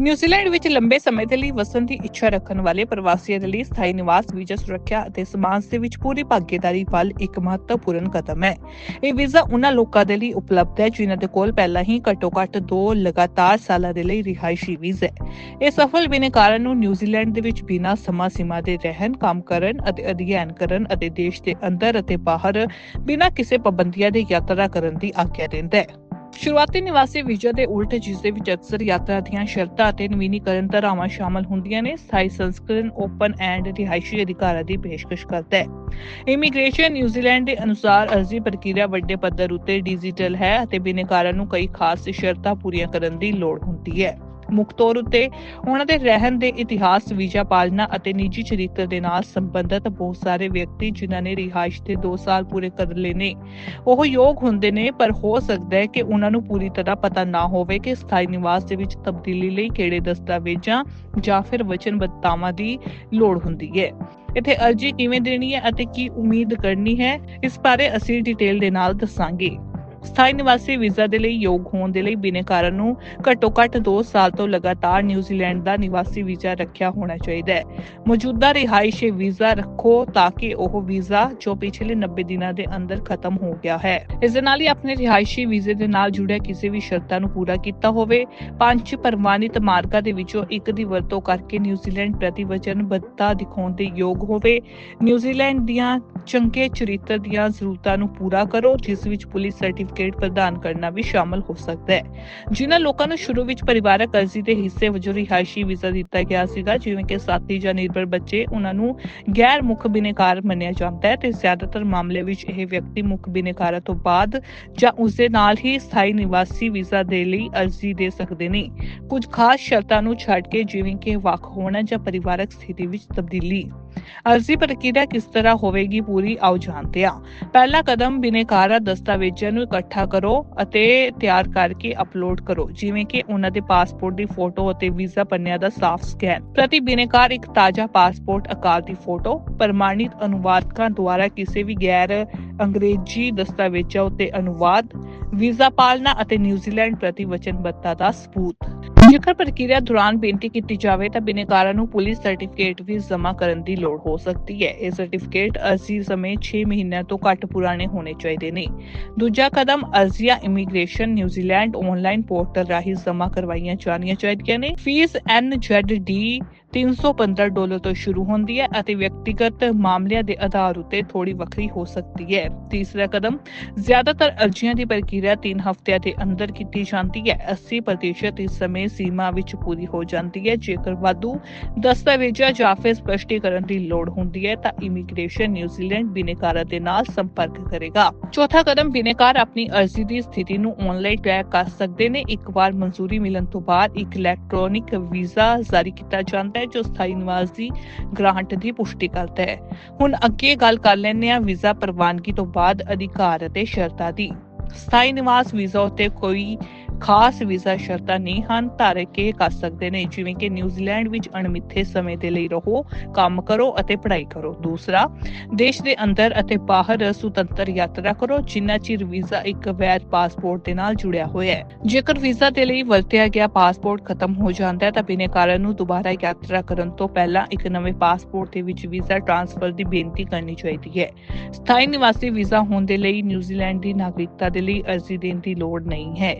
New Zealand ਵਿੱਚ ਲੰਬੇ ਸਮੇਂ ਦੇ ਲਈ ਵਸਣ ਦੀ ਇੱਛਾ ਰੱਖਣ ਵਾਲੇ ਪ੍ਰਵਾਸੀਆਂ ਦੇ ਲਈ ਸਥਾਈ ਨਿਵਾਸ ਵੀਜ਼ਾ ਸੁਰੱਖਿਆ ਅਤੇ ਸਮਾਜ ਦੇ ਵਿੱਚ ਪੂਰੀ ਭਾਗੀਦਾਰੀ ਵੱਲ ਇੱਕ ਮਹੱਤਵਪੂਰਨ ਕਦਮ ਹੈ। ਇਹ ਵੀਜ਼ਾ ਉਹਨਾਂ ਲੋਕਾਂ ਦੇ ਲਈ ਉਪਲਬਧ ਹੈ ਜਿਨ੍ਹਾਂ ਦੇ ਕੋਲ ਪਹਿਲਾਂ ਹੀ ਘੱਟੋ-ਘੱਟ 2 ਲਗਾਤਾਰ ਸਾਲਾਂ ਦੇ ਲਈ ਰਿਹਾਇਸ਼ੀ ਵੀਜ਼ਾ ਹੈ। ਇਹ ਸਫਲ ਬਿਨੇਕਾਰਾਂ ਨੂੰ ਨਿਊਜ਼ੀਲੈਂਡ ਦੇ ਵਿੱਚ ਬਿਨਾਂ ਸਮਾਂ ਸੀਮਾ ਦੇ ਰਹਿਣ, ਕੰਮ ਕਰਨ ਅਤੇ ਅਧਿਐਨ ਕਰਨ ਅਤੇ ਦੇਸ਼ ਦੇ ਅੰਦਰ ਅਤੇ ਬਾਹਰ ਬਿਨਾਂ ਕਿਸੇ ਪਾਬੰਦੀਆਂ ਦੇ ਯਾਤਰਾ ਕਰਨ ਦੀ ਆਗਿਆ ਦਿੰਦਾ ਹੈ। ਸ਼ੁਰੂਆਤੀ ਨਿਵਾਸੀ ਵੀਜ਼ਾ ਦੇ ਉਲਟ, ਜਿਸ ਦੇ ਵਿੱਚ ਅਕਸਰ ਯਾਤਰਾ ਦੀਆਂ ਸ਼ਰਤਾਂ ਅਤੇ ਨਵੀਨੀਕਰਨ ਧਾਰਾਵਾਂ ਸ਼ਾਮਲ ਹੁੰਦੀਆਂ ਨੇ, ਸਥਾਈ ਸੰਸਕਰਣ ਓਪਨ ਐਂਡ ਰਿਹਾਇਸ਼ੀ ਅਧਿਕਾਰਾਂ ਦੀ ਪੇਸ਼ਕਸ਼ ਕਰਦਾ ਹੈ। ਇਮੀਗ੍ਰੇਸ਼ਨ ਨਿਊਜ਼ੀਲੈਂਡ ਦੇ ਅਨੁਸਾਰ ਅਰਜ਼ੀ ਪ੍ਰਕਿਰਿਆ ਵੱਡੇ ਪੱਧਰ ਉੱਤੇ ਡਿਜੀਟਲ ਹੈ ਅਤੇ ਬਿਨੇਕਾਰਾਂ ਨੂੰ ਕਈ ਖਾਸ ਸ਼ਰਤਾਂ ਪੂਰੀਆਂ ਕਰਨ ਦੀ ਲੋੜ ਹੁੰਦੀ ਹੈ। ਮੁੱਖ ਤੌਰ ਉੱਤੇ ਉਹਨਾਂ ਦੇ ਰਹਿਣ ਦੇ ਇਤਿਹਾਸ, ਵੀਜ਼ਾ ਪਾਲਣਾ ਅਤੇ ਨਿੱਜੀ ਚਰਿੱਤਰ ਦੇ ਨਾਲ ਸੰਬੰਧਿਤ ਬਹੁਤ ਸਾਰੇ ਵਿਅਕਤੀ ਜਿਨ੍ਹਾਂ ਨੇ ਰਿਹਾਇਸ਼ ਦੇ 2 ਸਾਲ ਪੂਰੇ ਕਰ ਲਏ ਨੇ। ਉਹ ਯੋਗ ਹੁੰਦੇ ਨੇ, ਪਰ ਹੋ ਸਕਦਾ ਹੈ ਕਿ ਉਹਨਾਂ ਨੂੰ ਪੂਰੀ ਤਰ੍ਹਾਂ ਪਤਾ ਨਾ ਹੋਵੇ ਕਿ ਸਥਾਈ ਨਿਵਾਸ ਦੇ ਵਿੱਚ ਤਬਦੀਲੀ ਲਈ ਕਿਹੜੇ ਦਸਤਾਵੇਜ਼ਾਂ ਜਾਂ ਫਿਰ ਵਚਨਬੱਧਤਾਵਾਂ ਦੀ ਲੋੜ ਹੁੰਦੀ ਹੈ। ਇੱਥੇ ਅਰਜ਼ੀ ਕਿਵੇਂ ਦੇਣੀ ਹੈ ਅਤੇ ਕੀ ਉਮੀਦ ਕਰਨੀ ਹੈ, ਇਸ ਬਾਰੇ ਅਸੀਂ ਡਿਟੇਲ ਦੇ ਨਾਲ ਦੱਸਾਂਗੇ। ਸਥਾਈ ਨਿਵਾਸੀ ਵੀਜ਼ਾ ਦੇ ਲਈ ਯੋਗ ਹੋਣ ਦੇ ਲਈ ਬਿਨੇਕਾਰਾਂ ਨੂੰ ਘੱਟੋ-ਘੱਟ 2 ਸਾਲ ਤੋਂ ਲਗਾਤਾਰ ਨਿਊਜ਼ੀਲੈਂਡ ਦਾ ਨਿਵਾਸੀ ਵੀਜ਼ਾ ਰੱਖਿਆ ਹੋਣਾ ਚਾਹੀਦਾ ਹੈ। ਮੌਜੂਦਾ ਰਿਹਾਇਸ਼ੀ ਵੀਜ਼ਾ ਰੱਖੋ ਤਾਂ ਕਿ ਉਹ ਵੀਜ਼ਾ ਜੋ ਪਿਛਲੇ 90 ਦਿਨਾਂ ਦੇ ਅੰਦਰ ਖਤਮ ਹੋ ਗਿਆ ਹੈ। ਇਸ ਦੇ ਨਾਲ ਹੀ ਆਪਣੇ ਰਿਹਾਇਸ਼ੀ ਵੀਜ਼ੇ ਦੇ ਨਾਲ ਜੁੜਿਆ ਕਿਸੇ ਵੀ ਸ਼ਰਤਾਂ ਨੂੰ ਪੂਰਾ ਕੀਤਾ ਹੋਵੇ। ਪੰਜ ਪ੍ਰਵਾਨਿਤ ਮਾਰਗਾਂ ਦੇ ਵਿੱਚੋਂ ਇੱਕ ਦੀ ਵਰਤੋਂ ਕਰਕੇ ਨਿਊਜ਼ੀਲੈਂਡ ਪ੍ਰਤੀ ਵਚਨਬੱਧਤਾ ਦਿਖਾਉਣ ਦੇ ਯੋਗ ਹੋਵੇ। ਨਿਊਜ਼ੀਲੈਂਡ ਦੀਆਂ ਚੰਗੇ ਚਰਿੱਤਰ ਦੀਆਂ ਜ਼ਰੂਰਤਾਂ ਨੂੰ ਪੂਰਾ ਕਰੋ, ਜਿਸ ਵਿੱਚ ਪੁਲਿਸ ਸਰਟੀਫਿਕੇਟ ਪ੍ਰਦਾਨ ਕਰਨਾ ਵੀ ਸ਼ਾਮਲ ਹੋ ਸਕਦਾ ਹੈ। ਜਿਨ੍ਹਾਂ ਲੋਕਾਂ ਨੂੰ ਸ਼ੁਰੂ ਵਿੱਚ ਪਰਿਵਾਰਕ ਅਰਜ਼ੀ ਦੇ ਹਿੱਸੇ ਵਜੋਂ ਰਿਹਾਇਸ਼ੀ ਵੀਜ਼ਾ ਦਿੱਤਾ ਗਿਆ ਸੀਗਾ, ਜਿਵੇਂ ਕਿ ਸਾਥੀ ਜਾਂ ਨਿਰਭਰ ਬੱਚੇ ਉਹਨਾਂ ਨੂੰ ਗੈਰ ਮੁੱਖ ਬਿਨੇਕਾਰ ਮੰਨਿਆ ਜਾਂਦਾ ਹੈ ਤੇ ਜ਼ਿਆਦਾਤਰ ਮਾਮਲੇ ਵਿੱਚ ਇਹ ਵਿਅਕਤੀ ਮੁੱਖ ਬਿਨੇਕਾਰਾਂ ਤੋਂ ਬਾਅਦ ਜਾਂ ਉਸ ਦੇ ਨਾਲ ਹੀ ਸਥਾਈ ਨਿਵਾਸੀ ਵੀਜ਼ਾ ਦੇ ਲਈ ਅਰਜ਼ੀ ਦੇ ਸਕਦੇ ਨੇ। ਕੁਝ ਖਾਸ ਸ਼ਰਤਾਂ ਨੂੰ ਛੱਡ ਕੇ ਜਿਵੇਂ ਕਿ ਵੱਖ ਹੋਣਾ ਜਾਂ ਪਰਿਵਾਰਕ ਸਥਿਤੀ ਵਿੱਚ ਤਬਦੀਲੀ। ਅਰਜ਼ੀ ਪ੍ਰਕਿਰਿਆ ਕਿਸ ਤਰ੍ਹਾਂ ਹੋਵੇਗੀ ਪੂਰੀ ਆਓ ਜਾਣਦੇ ਹਾਂ। ਪਹਿਲਾ ਕਦਮ ਬਿਨੇਕਾਰਾ ਦਸਤਾਵੇਜ਼ਾਂ ਨੂੰ ਇਕੱਠਾ ਕਰੋ ਅਤੇ ਤਿਆਰ ਕਰਕੇ ਅਪਲੋਡ ਕਰੋ, ਜਿਵੇਂ ਕਿ ਉਹਨਾਂ ਦੇ ਪਾਸਪੋਰਟ ਦੀ ਫੋਟੋ ਅਤੇ ਵੀਜ਼ਾ ਪੰਨਿਆਂ ਦਾ ਸਾਫ਼ ਸਕੈਨ। ਪ੍ਰਤੀ ਬਿਨੇਕਾਰ ਇੱਕ ਤਾਜ਼ਾ ਪਾਸਪੋਰਟ ਆਕਾਰ ਦੀ ਫੋਟੋ, ਪ੍ਰਮਾਣਿਤ ਅਨੁਵਾਦਕਾਂ ਦੁਆਰਾ ਕਿਸੇ ਵੀ ਗੈਰ ਅੰਗਰੇਜ਼ੀ ਦਸਤਾਵੇਜ਼ਾਂ ਉੱਤੇ ਅਨੁਵਾਦ, ਵੀਜ਼ਾ ਪਾਲਣਾ ਅਤੇ ਨਿਊਜ਼ੀਲੈਂਡ ਪ੍ਰਤੀ ਵਚਨਬੱਧਤਾ ਦਾ ਸਬੂਤ। ਜੇਕਰ ਪ੍ਰਕਿਰਿਆ ਦੌਰਾਨ ਬੇਨਤੀ ਕੀਤੀ ਜਾਵੇ ਤਾਂ ਬਿਨੇਕਾਰਾਂ ਨੂੰ ਪੁਲਿਸ ਸਰਟੀਫਿਕੇਟ ਵੀ ਜਮ੍ਹਾਂ ਕਰਨ ਦੀ ਲੋੜ ਹੋ ਸਕਦੀ ਹੈ। ਇਹ ਸਰਟੀਫਿਕੇਟ ਅਰਜ਼ੀ ਸਮੇਂ 6 ਮਹੀਨਿਆਂ ਤੋਂ ਘੱਟ ਪੁਰਾਣੇ ਹੋਣੇ ਚਾਹੀਦੇ ਨੇ। ਦੂਜਾ ਕਦਮ, ਅਰਜ਼ੀਆਂ ਇਮੀਗ੍ਰੇਸ਼ਨ, ਨਿਊਜ਼ੀਲੈਂਡ ਆਨਲਾਈਨ ਪੋਰਟਲ ਰਾਹੀਂ ਜਮ੍ਹਾਂ ਕਰਵਾਈਆਂ ਜਾਣੀਆਂ ਚਾਹੀਦੀਆਂ ਨੇ। ਫੀਸ NZD 315 ਡਾਲਰ ਤੋਂ ਸ਼ੁਰੂ ਹੁੰਦੀ ਹੈ ਅਤੇ ਵਿਅਕਤੀਗਤ ਮਾਮਲਿਆਂ ਦੇ ਆਧਾਰ ਉੱਤੇ ਥੋੜੀ ਵੱਖਰੀ ਹੋ ਸਕਦੀ ਹੈ। ਤੀਸਰਾ ਕਦਮ, ਜ਼ਿਆਦਾਤਰ ਅਰਜ਼ੀਆਂ ਦੀ ਪ੍ਰਕਿਰਿਆ 3 ਹਫ਼ਤਿਆਂ ਦੇ ਅੰਦਰ ਕੀਤੀ ਜਾਂਦੀ ਹੈ। 80% ਇਸ ਸਮੇਂ ਸੀਮਾ ਵਿੱਚ ਪੂਰੀ ਹੋ ਜਾਂਦੀ ਹੈ। ਜੇਕਰ ਵਾਧੂ ਦਸਤਾਵੇਜ਼ਾਂ ਜਾਂ ਫਿਰ ਸਪਸ਼ਟੀਕਰਨ ਦੀ ਲੋੜ ਹੁੰਦੀ ਹੈ, ਤਾਂ ਇਮੀਗ੍ਰੇਸ਼ਨ ਨਿਊਜ਼ੀਲੈਂਡ ਬਿਨੇਕਾਰਾਂ ਦੇ ਨਾਲ ਸੰਪਰਕ ਕਰੇਗਾ। ਚੌਥਾ ਕਦਮ, ਬਿਨੇਕਾਰ ਆਪਣੀ ਅਰਜ਼ੀ ਦੀ ਸਥਿਤੀ ਨੂੰ ਆਨਲਾਈਨ ਟਰੈਕ ਕਰ ਸਕਦੇ ਨੇ। ਇੱਕ ਵਾਰ ਮਨਜ਼ੂਰੀ ਮਿਲਣ ਤੋਂ ਬਾਅਦ ਇੱਕ ਇਲੈਕਟ੍ਰੋਨਿਕ ਵੀਜ਼ਾ ਜਾਰੀ ਕੀਤਾ ਜਾਂਦਾ ਹੈ ਜੋ ਸਥਾਈ ਨਿਵਾਸ ਦੀ ਗ੍ਰਾਂਟ ਦੀ ਪੁਸ਼ਟੀ ਕਰਦਾ ਹੈ। ਹੁਣ ਅੱਗੇ ਗੱਲ ਕਰ ਲੈਂਦੇ ਆ ਵੀਜ਼ਾ ਪ੍ਰਵਾਨਗੀ ਤੋਂ ਬਾਅਦ ਅਧਿਕਾਰ ਅਤੇ ਸ਼ਰਤਾਂ ਦੀ। ਸਥਾਈ ਨਿਵਾਸ ਵੀਜ਼ਾ ਉਤੇ ਕੋਈ ਖਾਸ ਵੀਜ਼ਾ ਸ਼ਰਤਾਂ ਨਹੀਂ ਹਨ, ਧਾਰਕ ਇਹ ਕਰ ਸਕਦੇ ਨੇ, ਜਿਵੇਂ ਕਿ ਨਿਊਜ਼ੀਲੈਂਡ ਵਿੱਚ ਅਣਮਿੱਥੇ ਸਮੇਂ ਦੇ ਲਈ ਰਹੋ, ਕੰਮ ਕਰੋ ਅਤੇ ਪੜ੍ਹਾਈ ਕਰੋ। ਦੂਸਰਾ, ਦੇਸ਼ ਦੇ ਅੰਦਰ ਅਤੇ ਬਾਹਰ ਸੁਤੰਤਰ ਯਾਤਰਾ ਕਰੋ, ਜਿੰਨਾ ਚਿਰ ਵੀਜ਼ਾ ਇੱਕ ਵੈਧ ਪਾਸਪੋਰਟ ਦੇ ਨਾਲ ਜੁੜਿਆ ਹੋਇਆ ਹੈ। ਜੇਕਰ ਵੀਜ਼ਾ ਦੇ ਲਈ ਵਰਤਿਆ ਗਿਆ ਪਾਸਪੋਰਟ ਖਤਮ ਹੋ ਜਾਂਦਾ ਹੈ, ਤਾਂ ਬਿਨੇਕਾਰਾਂ ਨੂੰ ਦੁਬਾਰਾ ਯਾਤਰਾ ਕਰਨ ਤੋਂ ਪਹਿਲਾਂ ਇੱਕ ਨਵੇਂ ਪਾਸਪੋਰਟ ਦੇ ਵਿੱਚ ਵੀਜ਼ਾ ਟ੍ਰਾਂਸਫਰ ਦੀ ਬੇਨਤੀ ਕਰਨੀ ਚਾਹੀਦੀ ਹੈ। ਸਥਾਈ ਨਿਵਾਸੀ ਵੀਜ਼ਾ ਹੋਣ ਦੇ ਲਈ ਨਿਊਜ਼ੀਲੈਂਡ ਦੀ ਨਾਗਰਿਕਤਾ ਦੇ ਲਈ ਅਰਜ਼ੀ ਦੇਣ ਦੀ ਲੋੜ ਨਹੀਂ ਹੈ।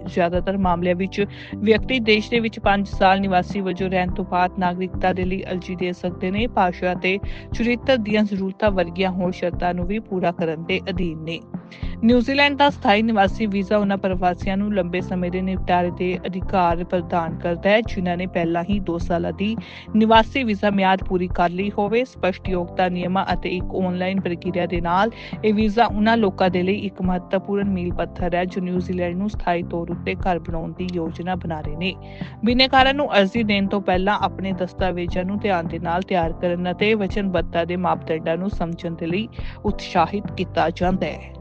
ਜ਼ਿਆਦਾਤਰ ਮਾਮਲਿਆਂ ਵਿੱਚ ਵਿਅਕਤੀ ਦੇਸ਼ ਦੇ ਵਿੱਚ 5 ਸਾਲ ਨਿਵਾਸੀ ਵਜੋਂ ਰਹਿਣ ਤੋਂ ਬਾਅਦ ਨਾਗਰਿਕਤਾ ਦੇ ਲਈ ਅਰਜ਼ੀ ਦੇ ਸਕਦੇ ਨੇ। ਭਾਸ਼ਾ ਤੇ ਚਰਿੱਤਰ ਦੀਆਂ ਜ਼ਰੂਰਤਾਂ ਵਰਗੀਆਂ ਹੋਰ ਸ਼ਰਤਾਂ ਨੂੰ ਵੀ ਪੂਰਾ ਕਰਨ ਦੇ ਅਧੀਨ ਨੇ। ਨਿਊਜ਼ੀਲੈਂਡ ਦਾ ਸਥਾਈ ਨਿਵਾਸੀ ਵੀਜ਼ਾ ਉਹਨਾਂ ਪ੍ਰਵਾਸੀਆਂ ਨੂੰ ਲੰਬੇ ਸਮੇਂ ਦੇ ਨਿਪਟਾਰੇ ਦੇ ਅਧਿਕਾਰ ਪ੍ਰਦਾਨ ਕਰਦਾ ਹੈ, ਜਿਨ੍ਹਾਂ ਨੇ ਪਹਿਲਾਂ ਹੀ 2 ਸਾਲਾਂ ਦੀ ਨਿਵਾਸੀ ਵੀਜ਼ਾ ਮਿਆਦ ਪੂਰੀ ਕਰ ਲਈ ਹੋਵੇ। ਸਪਸ਼ਟ ਯੋਗਤਾ ਨਿਯਮਾਂ ਅਤੇ ਇੱਕ ਆਨਲਾਈਨ ਪ੍ਰਕਿਰਿਆ ਦੇ ਨਾਲ ਇਹ ਵੀਜ਼ਾ ਉਹਨਾਂ ਲੋਕਾਂ ਦੇ ਲਈ ਇੱਕ ਮਹੱਤਵਪੂਰਨ ਮੀਲ ਪੱਥਰ ਹੈ, ਜੋ ਨਿਊਜ਼ੀਲੈਂਡ ਨੂੰ ਸਥਾਈ ਤੌਰ ਉੱਤੇ ਘਰ ਬਣਾਉਣ ਦੀ ਯੋਜਨਾ ਬਣਾ ਰਹੇ ਨੇ। ਬਿਨੇਕਾਰਾਂ ਨੂੰ ਅਰਜ਼ੀ ਦੇਣ ਤੋਂ ਪਹਿਲਾਂ ਆਪਣੇ ਦਸਤਾਵੇਜ਼ਾਂ ਨੂੰ ਧਿਆਨ ਦੇ ਨਾਲ ਤਿਆਰ ਕਰਨ ਅਤੇ ਵਚਨਬੱਧਤਾ ਦੇ ਮਾਪਦੰਡਾਂ ਨੂੰ ਸਮਝਣ ਦੇ ਲਈ ਉਤਸ਼ਾਹਿਤ ਕੀਤਾ ਜਾਂਦਾ ਹੈ।